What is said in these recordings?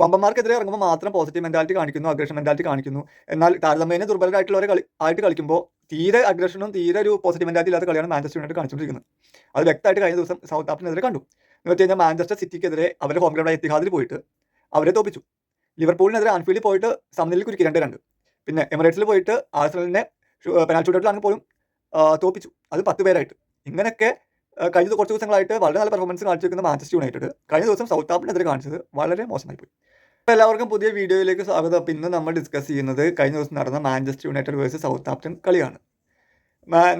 വമ്പന്മാർക്കെതിരെ ഇറങ്ങുമ്പോൾ മാത്രം positive mentality കാണിക്കുന്നു അഗ്രഷൻ മെന്റാലിറ്റി കാണിക്കുന്നു. എന്നാൽ താരതമ്യേന ദുർബലരായിട്ടുള്ളവരെ കളി ആയിട്ട് കളിക്കുമ്പോൾ തീരെ അഗ്രഷനും തീരെ ഒരു പോസിറ്റീവ് മെന്റാലിറ്റി ഇല്ലാത്ത കളിയാണ് മാഞ്ചസ്റ്റർ യുണൈറ്റഡ് കാണിച്ചുകൊണ്ടിരിക്കുന്നത്. അത് വ്യക്തമായിട്ട് കഴിഞ്ഞ ദിവസം സൗത്ത് ആഫ്രിക്കനെതിരെ കണ്ടു. എന്ന് വെച്ച് കഴിഞ്ഞാൽ മാഞ്ചസ്റ്റർ സിറ്റിക്കെതിരെ അവരുടെ ഹോം ഗ്രൗണ്ടായ എത്തിഹാദിൽ പോയിട്ട് അവരെ തോപ്പിച്ചു. ലിവർപൂളിനെതിരെ ആൻഫീൽഡിൽ പോയിട്ട് സമനിലയിൽ കുരുക്കി രണ്ട് രണ്ട്. പിന്നെ എമിറേറ്റ്സിൽ പോയിട്ട് ആഴ്സണലിനെ പെനാൽറ്റി ഷൂട്ടൗട്ടിലാണ് പോലും തോപ്പിച്ചു. അത് പത്ത് പേരായിട്ട്. ഇങ്ങനെയൊക്കെ കഴിഞ്ഞ കുറച്ച് ദിവസങ്ങളായിട്ട് വളരെ നല്ല പെർഫോമൻസ് കാണിച്ചിരിക്കുന്ന മാഞ്ചസ്റ്റർ യുണൈറ്റഡ് കഴിഞ്ഞ ദിവസം സൗത്ത് ആഫ്രിക്കനെതിരെ കാണിച്ചത് വളരെ മോശമായി പോയി എല്ലാവർക്കും പുതിയ വീഡിയോയിലേക്ക് സ്വാഗതം. അപ്പോൾ ഇന്ന് നമ്മൾ ഡിസ്കസ് ചെയ്യുന്നത് കഴിഞ്ഞ ദിവസം നടന്ന Manchester United versus Southampton കളിയാണ്.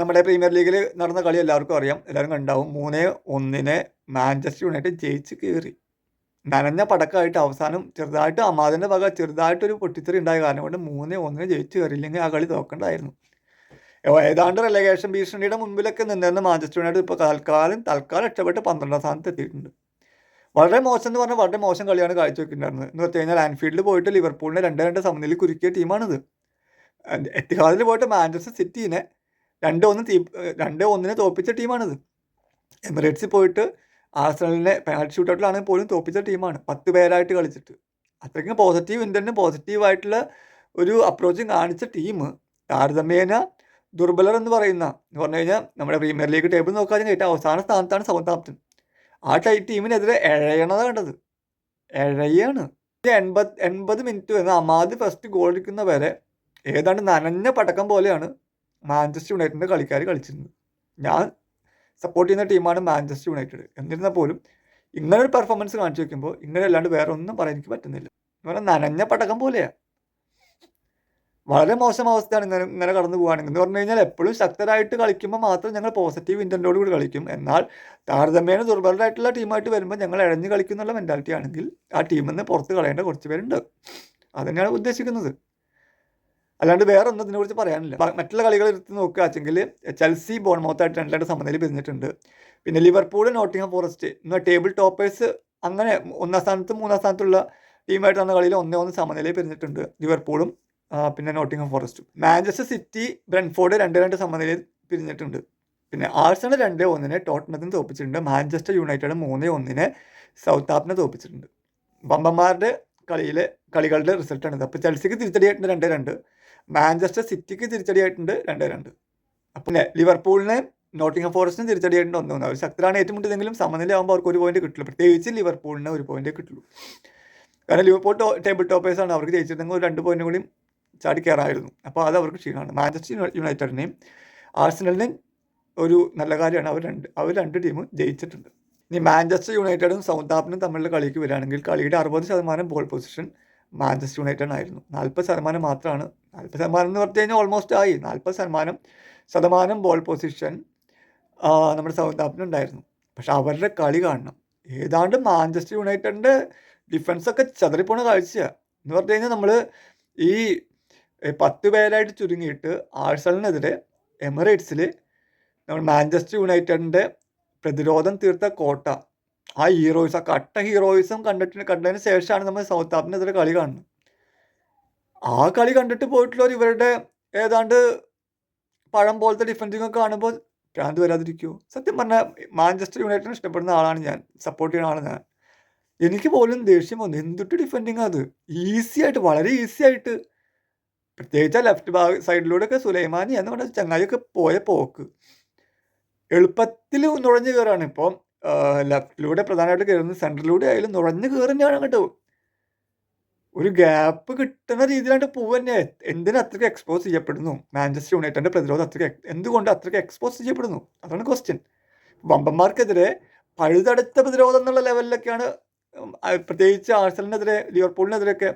നമ്മുടെ പ്രീമിയർ ലീഗിൽ നടന്ന കളി എല്ലാവർക്കും അറിയാം. എല്ലാവരും കണ്ടാവും. മൂന്ന് ഒന്നിന് മാഞ്ചസ്റ്റർ യുണൈറ്റഡ് ജയിച്ച് കയറി. നനഞ്ഞ പടക്കമായിട്ട് അവസാനം ചെറുതായിട്ട് അമാദിന്റെ വക ചെറുതായിട്ടൊരു പൊട്ടിത്തെറി ഉണ്ടായ കാരണം കൊണ്ട് മൂന്ന് ഒന്നിന് ജയിച്ച് കയറിയില്ലെങ്കിൽ ആ കളി തോക്കണ്ടായിരുന്നു ഏതാണ്ട് റെലഗേഷൻ ഭീഷണിയുടെ മുമ്പിലൊക്കെ നിന്നിരുന്ന മാഞ്ചസ്റ്റർ യുണൈറ്റഡ് ഇപ്പോൾ തൽക്കാലം തൽക്കാലം രക്ഷപ്പെട്ട് പന്ത്രണ്ടാം സ്ഥാനത്ത് എത്തിയിട്ടുണ്ട്. വളരെ മോശം എന്ന് പറഞ്ഞാൽ വളരെ മോശം കളിയാണ് കാഴ്ചവെക്കുന്നുണ്ടായിരുന്നത്. എന്ന് വെച്ച് കഴിഞ്ഞാൽ ആൻഫീൽഡിൽ പോയിട്ട് ലിവർപൂളിനെ രണ്ട് രണ്ട് സമനിലയിൽ കുരുക്കിയ ടീമാണിത്. എത്തിഹാദിൽ പോയിട്ട് മാഞ്ചസ്റ്റർ സിറ്റീനെ രണ്ട് ഒന്ന് തീ രണ്ട് ഒന്നിനെ തോപ്പിച്ച ടീമാണിത്. എമിറേറ്റ്സിൽ പോയിട്ട് ആഴ്സണലിനെ പെനാൽറ്റി ഷൂട്ടൗട്ടിലാണ് പോലും തോപ്പിച്ച ടീമാണ്. പത്ത് പേരായിട്ട് കളിച്ചിട്ട്. അത്രയ്ക്കും പോസിറ്റീവ് ഇന്റന്റും പോസിറ്റീവായിട്ടുള്ള ഒരു അപ്രോച്ചും കാണിച്ച ടീം താരതമ്യേന ദുർബലർ എന്ന് പറയുന്ന എന്ന് പറഞ്ഞു കഴിഞ്ഞാൽ നമ്മുടെ പ്രീമിയർ ലീഗ് ടേബിൾ നോക്കാൻ ഏറ്റവും അവസാന സ്ഥാനത്താണ് സൗത്ത് ആപ്റ്റൻ ആ ടൈ ടീമിനെതിരെ എഴയണത് കണ്ടത്. എഴയാണ്. എൺപത് എൺപത് മിനിറ്റ് വരുന്ന അമാദ് ഫസ്റ്റ് ഗോൾ അടിക്കുന്ന വരെ ഏതാണ്ട് നനഞ്ഞ പടക്കം പോലെയാണ് മാഞ്ചസ്റ്റർ യുണൈറ്റഡിന്റെ കളിക്കാർ കളിച്ചിരുന്നത്. ഞാൻ സപ്പോർട്ട് ചെയ്യുന്ന ടീമാണ് മാഞ്ചസ്റ്റർ യുണൈറ്റഡ് എന്നിരുന്നാൽ പോലും ഇങ്ങനൊരു പെർഫോമൻസ് കാണിച്ചു വെക്കുമ്പോൾ ഇങ്ങനെ അല്ലാണ്ട് വേറെ ഒന്നും പറയാൻ എനിക്ക് പറ്റുന്നില്ല. എന്ന് പറഞ്ഞാൽ നനഞ്ഞ പടക്കം പോലെയാണ് വളരെ മോശം അവസ്ഥയാണ് ഇങ്ങനെ ഇങ്ങനെ കടന്നു പോകുകയാണെങ്കിൽ എന്ന് പറഞ്ഞു കഴിഞ്ഞാൽ എപ്പോഴും ശക്തരായിട്ട് കളിക്കുമ്പോൾ മാത്രം ഞങ്ങൾ പോസിറ്റീവ് ഇന്റന്റോട് കൂടി കളിക്കും. എന്നാൽ താരതമ്യേന ദുർബലരായിട്ടുള്ള ടീമായിട്ട് വരുമ്പോൾ ഞങ്ങൾ ഇഴഞ്ഞു കളിക്കുന്നുള്ള മെന്റാലിറ്റി ആണെങ്കിൽ ആ ടീമിൽ നിന്ന് പുറത്ത് കളയേണ്ട കുറച്ച് പേരുണ്ട്. അതുതന്നെയാണ് ഉദ്ദേശിക്കുന്നത്. അല്ലാണ്ട് വേറെ ഒന്നും ഇതിനെക്കുറിച്ച് പറയാനില്ല. മറ്റുള്ള കളികൾ എടുത്ത് നോക്കുകയാണെങ്കിൽ ചെൽസി ബോൺമൗത്തായിട്ട് രണ്ട് രണ്ട് സമനില പിരിഞ്ഞിട്ടുണ്ട്. പിന്നെ ലിവർപൂൾ നോട്ടിംഗ് ഫോറസ്റ്റ് എന്ന ടേബിൾ ടോപ്പേഴ്സ് അങ്ങനെ ഒന്നാം സ്ഥാനത്തും മൂന്നാം സ്ഥാനത്തുള്ള ടീമായിട്ട് നടന്ന കളിയിൽ ഒന്നേ ഒന്ന് സമനിലയിൽ പിരിഞ്ഞിട്ടുണ്ട്. ലിവർപൂളും പിന്നെ നോട്ടിംഗം ഫോറസ്റ്റും. മാഞ്ചസ്റ്റർ സിറ്റി ബ്രൻഫോർഡ് രണ്ട് രണ്ട് സമനിലയിൽ പിരിഞ്ഞിട്ടുണ്ട്. പിന്നെ ആഴ്സണൽ രണ്ട് ഒന്നിനെ ടോട്ടനത്തിന് തോപ്പിച്ചിട്ടുണ്ട്. മാഞ്ചസ്റ്റർ യുണൈറ്റഡ് മൂന്ന് ഒന്നിനെ സൗത്ത് ആപ്പിനെ തോപ്പിച്ചിട്ടുണ്ട്. ബമ്പന്മാരുടെ കളിയിലെ കളികളുടെ റിസൾട്ടാണിത് അപ്പോൾ ചെൽസിക്ക് തിരിച്ചടിയായിട്ടുണ്ട് രണ്ട് രണ്ട്. മാഞ്ചസ്റ്റർ സിറ്റിക്ക് തിരിച്ചടിയായിട്ടുണ്ട് രണ്ട് രണ്ട്. പിന്നെ ലിവർപൂളിന് നോട്ടിംഗ് ഫോറസ്റ്റിന് തിരിച്ചടിയായിട്ടുണ്ട് ഒന്ന് ഒന്ന്. അവർ ശക്തരാണ് ഏറ്റുമുട്ടിയതെങ്കിലും സമനിലയാകുമ്പോൾ അവർക്ക് ഒരു പോയിന്റ് കിട്ടുള്ളൂ പ്രത്യേകിച്ച് ലിവർപൂളിന് ഒരു പോയിന്റ് കിട്ടുള്ളൂ കാരണം ലിവർപൂൾ ടേബിൾ ടോപ്പേഴ്സാണ്. അവർക്ക് ജയിച്ചിരുന്നെങ്കിൽ ഒരു രണ്ട് പോയിന്റ് കൂടി ചാടി കയറായിരുന്നു. അപ്പോൾ അത് അവർക്ക് ക്ഷീണമാണ്. മാഞ്ചസ്റ്റർ യുണൈ- യുണൈറ്റഡിനെയും ആഴ്സണലിനെയും ഒരു നല്ല കാര്യമാണ്. അവർ രണ്ട് അവർ രണ്ട് ടീമും ജയിച്ചിട്ടുണ്ട്. ഇനി മാഞ്ചസ്റ്റർ യുണൈറ്റഡും സൗത്ത് ആപ്പിനും തമ്മിലുള്ള കളിക്ക് വരികയാണെങ്കിൽ കളിയുടെ അറുപത് ശതമാനം ബോൾ പൊസിഷൻ മാഞ്ചസ്റ്റർ യുണൈറ്റഡ് ആയിരുന്നു. നാൽപ്പത് ശതമാനം മാത്രമാണ്. നാൽപ്പത് ശതമാനം എന്ന് പറഞ്ഞു കഴിഞ്ഞാൽ ഓൾമോസ്റ്റ് ആയി. നാൽപ്പത് ശതമാനം ശതമാനം ബോൾ പൊസിഷൻ നമ്മുടെ സൗത്ത് ആഫ്റ്റൻ ഉണ്ടായിരുന്നു. പക്ഷെ അവരുടെ കളി കാണണം. ഏതാണ്ട് മാഞ്ചസ്റ്റർ യുണൈറ്റഡിന്റെ ഡിഫൻസൊക്കെ ചതറിപ്പോണ കാഴ്ചയാണ് എന്ന് പറഞ്ഞു കഴിഞ്ഞാൽ നമ്മൾ ഈ പത്ത് പേരായിട്ട് ചുരുങ്ങിയിട്ട് ആഴ്സണലിനെതിരെ എമിറേറ്റ്സിൽ നമ്മൾ മാഞ്ചസ്റ്റർ യുണൈറ്റഡിന്റെ പ്രതിരോധം തീർത്ത കോട്ട. ആ ഹീറോയിസ് ആ കട്ട ഹീറോയിസം കണ്ടിട്ട് കണ്ടതിന് ശേഷമാണ് നമ്മൾ സൗത്ത് ആഫ്രിനെതിരെ കളി കാണുന്നത്. ആ കളി കണ്ടിട്ട് പോയിട്ടുള്ളവർ ഇവരുടെ ഏതാണ്ട് പഴം പോലത്തെ ഡിഫൻസിങ് ഒക്കെ കാണുമ്പോൾ ഭ്രാന്ത് വരാതിരിക്കുമോ സത്യം പറഞ്ഞാൽ മാഞ്ചസ്റ്റർ യുണൈറ്റഡിനെ ഇഷ്ടപ്പെടുന്ന ആളാണ് ഞാൻ സപ്പോർട്ട് ചെയ്യുന്ന ആളാണ് ഞാൻ. എനിക്ക് പോലും ദേഷ്യം വന്നു. എന്തിട്ട് ഡിഫെൻഡിങ് അത്? ഈസി ആയിട്ട് വളരെ ഈസി ആയിട്ട് പ്രത്യേകിച്ച് ലെഫ്റ്റ് ഭാഗ സൈഡിലൂടെയൊക്കെ സുലൈമാനി എന്ന് പറഞ്ഞ ചങ്ങാതിയൊക്കെ പോയ പോക്ക്. എളുപ്പത്തിൽ നുഴഞ്ഞു കയറാണ്. ഇപ്പം ലെഫ്റ്റിലൂടെ പ്രധാനമായിട്ട് കയറുന്നത് സെന്ററിലൂടെ ആയാലും നുഴഞ്ഞു കയറുന്നതാണ് അങ്ങോട്ട്. ഒരു ഗ്യാപ്പ് കിട്ടുന്ന രീതിയിലായിട്ട് പോവുക എന്തിനു അത്രയ്ക്ക് എക്സ്പോസ് ചെയ്യപ്പെടുന്നു? മാഞ്ചസ്റ്റർ യുണൈറ്റഡിന്റെ പ്രതിരോധം അത്രയ്ക്ക് എന്തുകൊണ്ട് അത്രയ്ക്ക് എക്സ്പോസ് ചെയ്യപ്പെടുന്നു? അതാണ് ക്വസ്റ്റ്യൻ വമ്പന്മാർക്കെതിരെ പഴുതടുത്ത പ്രതിരോധം എന്നുള്ള ലെവലിലൊക്കെയാണ് പ്രത്യേകിച്ച് ആഴ്സലിനെതിരെ ലിവർപൂളിനെതിരെയൊക്കെ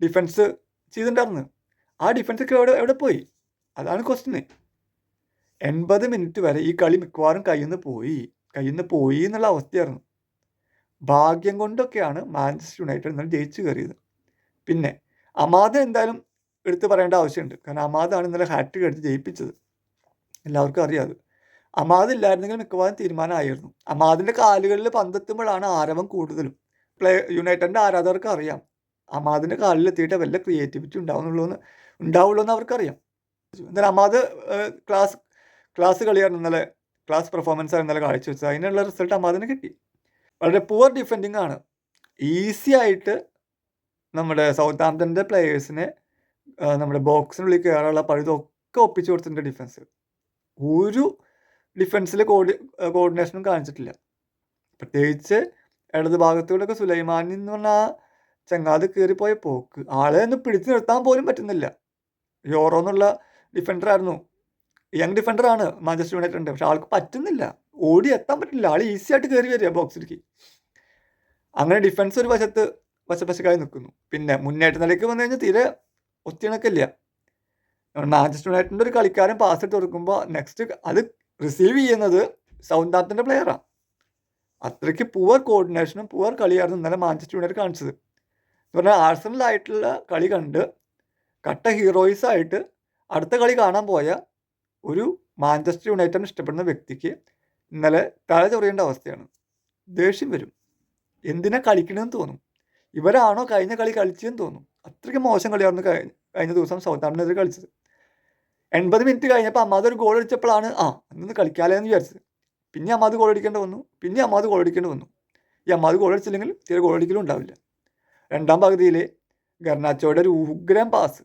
ഡിഫൻസ് ചെയ്തിട്ടുണ്ടായിരുന്നത്. ആ ഡിഫൻസ് ഒക്കെ എവിടെ എവിടെ പോയി? അതാണ് ക്വസ്റ്റ്യൻ എൺപത് മിനിറ്റ് വരെ ഈ കളി മിക്കവാറും കയ്യിൽ നിന്ന് പോയി. കയ്യിൽ നിന്ന് പോയി എന്നുള്ള അവസ്ഥയായിരുന്നു. ഭാഗ്യം കൊണ്ടൊക്കെയാണ് മാഞ്ചസ്റ്റർ യുണൈറ്റഡ് ഇന്നലെ ജയിച്ചു കയറിയത്. പിന്നെ അമാദ് എന്തായാലും എടുത്തു പറയേണ്ട ആവശ്യമുണ്ട്. കാരണം അമാദാണ് ഇന്നലെ ഹാട്രിക് എടുത്ത് ജയിപ്പിച്ചത്. എല്ലാവർക്കും അറിയാം അത്. അമാദ് ഇല്ലായിരുന്നെങ്കിൽ മിക്കവാറും തീരുമാനമായിരുന്നു. അമാദിന്റെ കാലുകളിൽ പന്തെത്തുമ്പോഴാണ് ആരവം കൂടുതലും. പ്ലേ യുണൈറ്റഡിന്റെ ആരാധകർക്ക് അറിയാം. അമാദിന്റെ കാലിലെത്തിയിട്ട് വല്ല ക്രിയേറ്റിവിറ്റി ഉണ്ടാവുന്നുള്ളൂ എന്ന് ഉണ്ടാവുള്ളൂ എന്ന് അവർക്കറിയാം. എന്നാലും അമ്മാത് ക്ലാസ് ക്ലാസ് കളിയായിരുന്നു ഇന്നലെ ക്ലാസ് പെർഫോമൻസ് ആണ് ഇന്നലെ കാഴ്ചവെച്ചത് അതിനുള്ള റിസൾട്ട് അമ്മാദിന് കിട്ടി. വളരെ പുവർ ഡിഫെൻഡിങ് ആണ്. ഈസി ആയിട്ട് നമ്മുടെ സൗത്ത് ആംപ്റ്റന്റെ പ്ലേയേഴ്സിനെ നമ്മുടെ ബോക്സിനുള്ളിൽ കയറാനുള്ള പഴുതൊക്കെ ഒപ്പിച്ചു കൊടുത്തിട്ടുണ്ട് ഡിഫൻസ് ഒരു ഡിഫൻസിൽ കോഡി കോർഡിനേഷനും കാണിച്ചിട്ടില്ല. പ്രത്യേകിച്ച് ഇടത് ഭാഗത്തൂടെയൊക്കെ സുലൈമാനി എന്ന് പറഞ്ഞാൽ ആ ചങ്ങാത് കയറിപ്പോയ പോക്ക്. ആളെ ഒന്ന് പിടിച്ചു നിർത്താൻ പോലും പറ്റുന്നില്ല. യോറോ എന്നുള്ള ഡിഫൻഡറായിരുന്നു യങ് ഡിഫൻഡറാണ് മാഞ്ചസ്റ്റർ യുണൈറ്റഡ് പക്ഷെ ആൾക്ക് പറ്റുന്നില്ല. ഓടി എത്താൻ പറ്റില്ല. ആൾ ഈസി ആയിട്ട് കയറി വരിക ബോക്സിലേക്ക് അങ്ങനെ ഡിഫൻസ് ഒരു വശത്ത് വശപ്പശക്കായി നിൽക്കുന്നു. പിന്നെ മുന്നേറ്റ നിലയ്ക്ക് വന്നു കഴിഞ്ഞാൽ തീരെ ഒത്തിണക്കില്ല മാഞ്ചസ്റ്റർ യുണൈറ്റഡിന്റെ ഒരു കളിക്കാരൻ പാസ് ഇട്ട് കൊടുക്കുമ്പോൾ നെക്സ്റ്റ് അത് റിസീവ് ചെയ്യുന്നത് സൗന്ദാത്തിന്റെ പ്ലെയറാണ് അത്രയ്ക്ക് പുവർ കോർഡിനേഷനും പുവർ കളിയായിരുന്നു ഇന്നലെ മാഞ്ചസ്റ്റർ യുണൈറ്റഡ് കാണിച്ചത്. എന്ന് പറഞ്ഞാൽ ആഴ്സണലായിട്ടുള്ള കളി കണ്ട് കട്ട ഹീറോയിസ് ആയിട്ട് അടുത്ത കളി കാണാൻ പോയ ഒരു മാഞ്ചസ്റ്റർ യുണൈറ്റഡ് ഇഷ്ടപ്പെടുന്ന വ്യക്തിക്ക് ഇന്നലെ തല ചൊറിയേണ്ട അവസ്ഥയാണ്. ദേഷ്യം വരും. എന്തിനാ കളിക്കണമെന്ന് തോന്നും. ഇവരാണോ കഴിഞ്ഞ കളി കളിച്ചതെന്ന് തോന്നും. അത്രയ്ക്ക് മോശം കളിയായിരുന്നു കഴിഞ്ഞ ദിവസം സൗത്ത് ആഫ്രിനെതിരെ കളിച്ചത്. എൺപത് മിനിറ്റ് കഴിഞ്ഞപ്പോൾ അമ്മാത് ഒരു ഗോൾ അടിച്ചപ്പോഴാണ് ആ അന്നൊന്ന് കളിക്കാലേ എന്ന് വിചാരിച്ചത്. പിന്നെ അമ്മാത് ഗോൾ അടിക്കേണ്ടി വന്നു. പിന്നെ അമ്മാത് ഗോൾ അടിക്കേണ്ടി വന്നു. ഈ അമ്മാത് ഗോൾ അടിച്ചില്ലെങ്കിൽ തീരെ ഗോൾ അടിക്കലും ഉണ്ടാവില്ല. രണ്ടാം പകുതിയിലെ ഗർണാച്ചോയുടെ ഒരു ഉഗ്രം പാസ്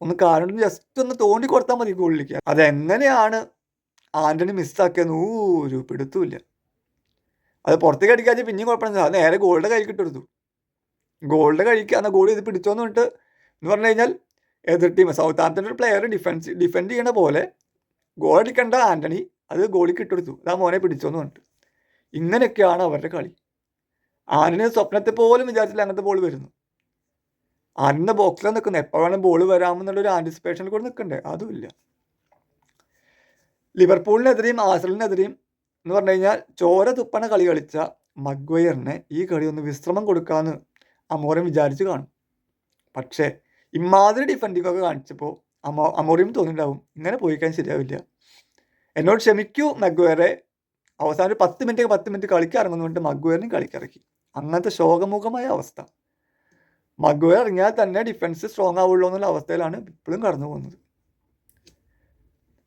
ഒന്ന് കാരണം ജസ്റ്റ് ഒന്ന് തോണ്ടി കൊടുത്താൽ മതി ഗോളിലേക്ക് അതെങ്ങനെയാണ് ആന്റണി മിസ്സാക്കിയെന്ന് ഒരു പിടുത്തുമില്ല അത് പുറത്തേക്ക് അടിക്കാതെ പിന്നെയും കുഴപ്പമില്ല. അത് നേരെ ഗോളിന്റെ കയ്യിൽ കിട്ടെടുത്തു ഗോളിന്റെ കഴിക്കുക എന്നാൽ ഗോൾ ചെയ്ത് പിടിച്ചോന്ന് പറഞ്ഞിട്ട് എന്ന് പറഞ്ഞു കഴിഞ്ഞാൽ എതിർ ടീം സൗത്ത് ആംപ്റ്റന്റെ ഒരു പ്ലെയർ ഡിഫൻസ് ഡിഫെൻഡ് ചെയ്യണ പോലെ ഗോൾ അടിക്കേണ്ട ആന്റണി അത് ഗോളിൽ കിട്ടെടുത്തു അതാ മോനെ പിടിച്ചോന്ന് പറഞ്ഞിട്ട്. ഇങ്ങനെയൊക്കെയാണ് അവരുടെ കളി. ആന്റണി സ്വപ്നത്തെ പോലും വിചാരിച്ചില്ല അങ്ങനത്തെ ബോൾ വരുന്നു. ആന്റണിന്റെ ബോക്സിലാണ് നിൽക്കുന്നത് എപ്പോൾ വേണം ബോൾ വരാമെന്നുള്ള ഒരു ആന്റിസിപ്പേഷനിൽ കൂടെ നിൽക്കണ്ടേ അതുമില്ല ലിവർപൂളിനെതിരെയും ആസലിനെതിരെയും എന്ന് പറഞ്ഞു കഴിഞ്ഞാൽ ചോര തുപ്പണ കളി കളിച്ച മഗ്വയറിനെ ഈ കളി ഒന്ന് വിശ്രമം കൊടുക്കാമെന്ന് അമോറിയം വിചാരിച്ച് കാണും. പക്ഷേ ഇമാതിരി ഡിഫൻഡിങ്ങൊക്കെ കാണിച്ചപ്പോൾ അമോ അമോറിയും തോന്നിയിട്ടുണ്ടാവും ഇങ്ങനെ പോയിക്കാൻ ശരിയാവില്ല. എന്നോട് ക്ഷമിക്കൂ മഗ്വയറെ. അവസാനം ഒരു പത്ത് മിനിറ്റ് പത്ത് മിനിറ്റ് ഇറങ്ങുന്നുണ്ട് മഗ്വയറിനും കളിക്കിറക്കി അങ്ങനത്തെ ശോകമുഖമായ അവസ്ഥ. മഗ്വയർ ഇറങ്ങിയാൽ തന്നെ ഡിഫൻസ് സ്ട്രോങ് ആവുള്ളൂ എന്നുള്ള അവസ്ഥയിലാണ് ഇപ്പോഴും കടന്നു പോകുന്നത്.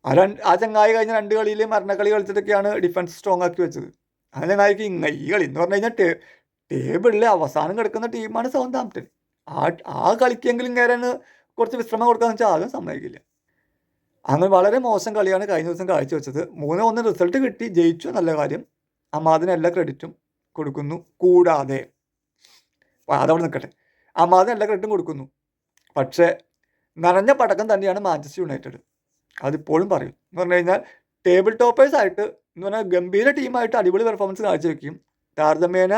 ആ രണ്ട് ആ ചങ്ങായി കഴിഞ്ഞ രണ്ട് കളിയിൽ മരണക്കളി കളിച്ചിട്ടൊക്കെയാണ് ഡിഫൻസ് സ്ട്രോങ് ആക്കി വെച്ചത്. അങ്ങനെ ചങ്ങായിക്ക് ഇങ്ങ ഈ കളി എന്ന് പറഞ്ഞു കഴിഞ്ഞാൽ ടേബിളിൽ അവസാനം കിടക്കുന്ന ടീമാണ് സൗണ്ട് ആ ആ കളിക്കെങ്കിലും ഇങ്ങനെ കുറച്ച് വിശ്രമം കൊടുക്കാന്ന് വെച്ചാൽ ആരും സമ്മതിക്കില്ല. അങ്ങനെ വളരെ മോശം കളിയാണ് കഴിഞ്ഞ ദിവസം കാഴ്ച വെച്ചത് മൂന്ന് ഒന്ന് റിസൾട്ട് കിട്ടി. ജയിച്ചു. നല്ല കാര്യം. അമ്മാതിന് എല്ലാ ക്രെഡിറ്റും കൊടുക്കുന്നു. കൂടാതെ അതവിടെ നിൽക്കട്ടെ. അമാദിന് എല്ലാ ക്രെഡിറ്റും കൊടുക്കുന്നു. പക്ഷേ നനഞ്ഞ പടക്കം തന്നെയാണ് മാഞ്ചസ്റ്റർ യുണൈറ്റഡ് അതിപ്പോഴും പറയും. എന്ന് പറഞ്ഞു കഴിഞ്ഞാൽ ടേബിൾ ടോപ്പേഴ്സ് ആയിട്ട് എന്ന് പറഞ്ഞാൽ ഗംഭീര ടീമായിട്ട് അടിപൊളി പെർഫോമൻസ് കാഴ്ചവെക്കുകയും താരതമ്യേന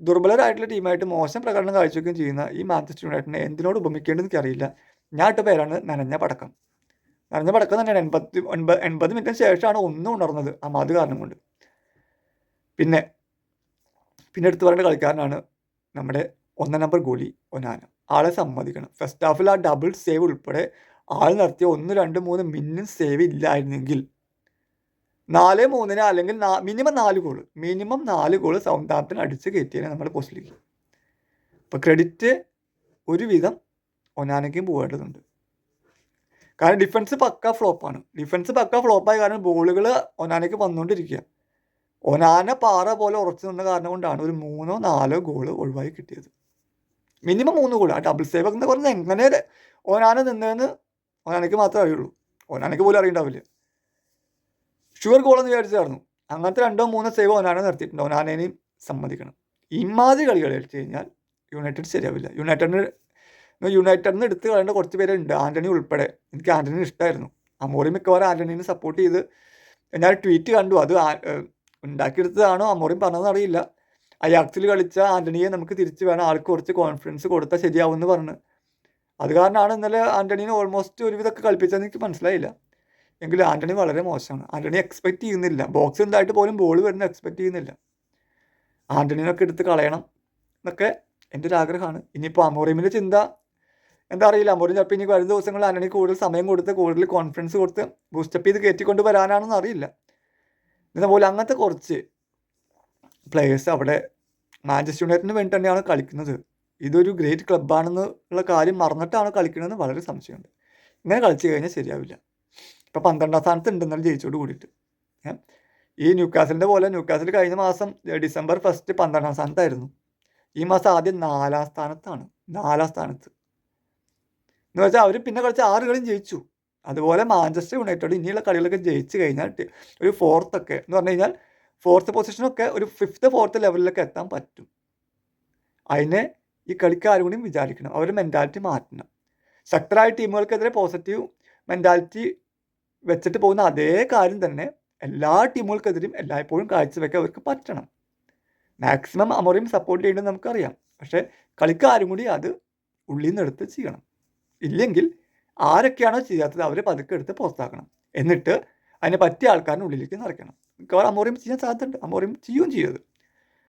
ദുർബലരായിട്ടുള്ള ടീമായിട്ട് മോശം പ്രകടനം കാഴ്ചവെക്കുകയും ചെയ്യുന്ന ഈ മാഞ്ചസ്റ്റർ യുണൈറ്റഡിനെ എന്തിനോട് ഉപമിക്കേണ്ടത് എനിക്കറിയില്ല. ഞാൻ ഇട്ട പേരാണ് നനഞ്ഞ പടക്കം. നനഞ്ഞ പടക്കം തന്നെയാണ് എൺപത്തി ഒൻപത് എൺപത് മിനിറ്റിന് ശേഷമാണ് ഒന്നും ഉണർന്നത് അമാത് കാരണം കൊണ്ട്. പിന്നെ പിന്നെ എടുത്തു പറയേണ്ട കളിക്കാരനാണ് നമ്മുടെ ഒന്നാം നമ്പർ ഗോളി ഒനാന ആളെ സമ്മതിക്കണം. ഫസ്റ്റ് ഹാഫിൽ ആ ഡബിൾ സേവ് ഉൾപ്പെടെ ആൾ നടത്തിയ ഒന്ന് രണ്ട് മൂന്ന് മിന്നും സേവ് ഇല്ലായിരുന്നെങ്കിൽ നാല് മൂന്നിന് അല്ലെങ്കിൽ മിനിമം നാല് ഗോൾ മിനിമം നാല് ഗോൾ ആപ്റ്റൻ അടിച്ച് കയറ്റിയാണ് നമ്മുടെ പോസ്റ്റിലേക്ക് അപ്പോൾ ക്രെഡിറ്റ് ഒരുവിധം ഒനാനയ്ക്കും പോകേണ്ടതുണ്ട്. കാരണം ഡിഫൻസ് പക്ക ഫ്ലോപ്പാണ് ഡിഫൻസ് പക്ക ഫ്ലോപ്പായ കാരണം ബോളുകൾ ഒനാനയ്ക്ക് വന്നുകൊണ്ടിരിക്കുക ഒനാന പാറ പോലെ ഉറച്ചു നിന്ന കാരണം കൊണ്ടാണ് ഒരു മൂന്നോ നാലോ ഗോൾ ഒഴിവായി കിട്ടിയത്. മിനിമം മൂന്ന് ഗോൾ ആ ഡബിൾ സേവ് എന്ന് പറഞ്ഞാൽ എങ്ങനെ ഓനാന നിന്നതെന്ന് ഓനാനയ്ക്ക് മാത്രമേ അറിയുള്ളൂ. ഓനാനയ്ക്ക് പോലും അറിയണ്ടാവില്ല. ഷുവർ ഗോൾ എന്ന് വിചാരിച്ചായിരുന്നു. അങ്ങനത്തെ രണ്ടോ മൂന്നോ സേവ് ഓനാന നിർത്തിയിട്ടുണ്ട്. ഓനാനേനെയും സമ്മതിക്കണം. ഇമാതിരി കളി കളിച്ചു കഴിഞ്ഞാൽ യുണൈറ്റഡ് ശരിയാവില്ല. യുണൈറ്റഡിന് യുണൈറ്റഡിന് എടുത്ത് കളയേണ്ട കുറച്ച് പേരുണ്ട്. ആന്റണി ഉൾപ്പെടെ. എനിക്ക് ആന്റണി ഇഷ്ടമായിരുന്നു അമോറി മിക്കവാറും ആന്റണീനെ സപ്പോർട്ട് ചെയ്ത് ഞാൻ ട്വീറ്റ് കണ്ടു. അത് ഉണ്ടാക്കിയെടുത്തതാണോ അമോറിയും പറഞ്ഞതെന്ന് അറിയില്ല. അയാക്സിൽ കളിച്ച ആന്റണിയെ നമുക്ക് തിരിച്ച് വേണം. ആൾക്ക് കുറച്ച് കോൺഫിഡൻസ് കൊടുത്താൽ ശരിയാവും എന്ന് പറഞ്ഞു. അത് കാരണമാണ് ഇന്നലെ ആന്റണീനെ ഓൾമോസ്റ്റ് ഒരുവിധമൊക്കെ കളിപ്പിച്ചതെന്ന് എനിക്ക് മനസ്സിലായില്ല. എങ്കിലും ആന്റണി വളരെ മോശമാണ്. ആന്റണി എക്സ്പെക്റ്റ് ചെയ്യുന്നില്ല. ബോക്സ് ഉണ്ടായിട്ട് പോലും ബോൾ വരുന്ന എക്സ്പെക്റ്റ് ചെയ്യുന്നില്ല. ആന്റണീനൊക്കെ എടുത്ത് കളയണം എന്നൊക്കെ എന്റെ ഒരു ആഗ്രഹമാണ്. ഇനിയിപ്പോൾ അമോറിമിന്റെ ചിന്ത എന്താ അറിയില്ല. അമോറിം ചിലപ്പോൾ ഇനി വരുന്ന ദിവസങ്ങളിൽ ആന്റണി കൂടുതൽ സമയം കൊടുത്ത് കൂടുതൽ കോൺഫിഡൻസ് കൊടുത്ത് ബൂസ്റ്റപ്പ് ചെയ്ത് കയറ്റിക്കൊണ്ട് വരാനാണെന്ന് അറിയില്ല. ഇതേപോലെ അങ്ങനത്തെ കുറച്ച് പ്ലേയേഴ്സ് അവിടെ മാഞ്ചസ്റ്റർ യുണൈറ്റഡിന് വേണ്ടി തന്നെയാണ് കളിക്കുന്നത്. ഇതൊരു ഗ്രേറ്റ് ക്ലബ്ബാണെന്ന് ഉള്ള കാര്യം മറന്നിട്ടാണ് കളിക്കുന്നതെന്ന് വളരെ സംശയമുണ്ട്. ഇങ്ങനെ കളിച്ചു കഴിഞ്ഞാൽ ശരിയാവില്ല. ഇപ്പോൾ പന്ത്രണ്ടാം സ്ഥാനത്ത് ഉണ്ടെന്നാലും ജയിച്ചോട് കൂടിയിട്ട്. ഈ ന്യൂക്കാസലിന്റെ പോലെ ന്യൂക്കാസിൽ കഴിഞ്ഞ മാസം ഡിസംബർ ഫസ്റ്റ് പന്ത്രണ്ടാം സ്ഥാനത്തായിരുന്നു. ഈ മാസം ആദ്യം നാലാം സ്ഥാനത്താണ്. നാലാം സ്ഥാനത്ത്. എന്ന് വെച്ചാൽ അവർ പിന്നെ കളിച്ച ആറ് കളിയും ജയിച്ചു. അതുപോലെ മാഞ്ചസ്റ്റർ യുണൈറ്റഡ് ഇനിയുള്ള കളികളൊക്കെ ജയിച്ചു കഴിഞ്ഞാൽ ഒരു ഫോർത്തൊക്കെ എന്ന് പറഞ്ഞു കഴിഞ്ഞാൽ ഫോർത്ത് പൊസിഷനൊക്കെ ഒരു ഫിഫ്ത്ത് ഫോർത്ത് ലെവലിലൊക്കെ എത്താൻ പറ്റും. അതിനെ ഈ കളിക്കാരും കൂടി വിചാരിക്കണം. അവരുടെ മെന്റാലിറ്റി മാറ്റണം. ശക്തരായ ടീമുകൾക്കെതിരെ പോസിറ്റീവ് മെന്റാലിറ്റി വെച്ചിട്ട് പോകുന്ന അതേ കാര്യം തന്നെ എല്ലാ ടീമുകൾക്കെതിരെയും എല്ലായ്പ്പോഴും കാഴ്ചവെക്കാൻ അവർക്ക് പറ്റണം. മാക്സിമം അമോറിയും സപ്പോർട്ട് ചെയ്യണമെന്ന് നമുക്കറിയാം. പക്ഷേ കളിക്കാരും കൂടി അത് ഉള്ളിൽ നിന്ന് എടുത്ത് ചെയ്യണം. ഇല്ലെങ്കിൽ ആരൊക്കെയാണോ ചെയ്യാത്തത് അവരെ പതുക്കെ എടുത്ത് പുറത്താക്കണം. എന്നിട്ട് അതിനെ പറ്റിയ ആൾക്കാരുടെ ഉള്ളിലേക്ക് നിറയ്ക്കണം മിക്കവാറും അമ്മോറിയും ചെയ്യാൻ സാധ്യതയുണ്ട്. അമ്മോറിയും ചെയ്യുകയും ചെയ്യും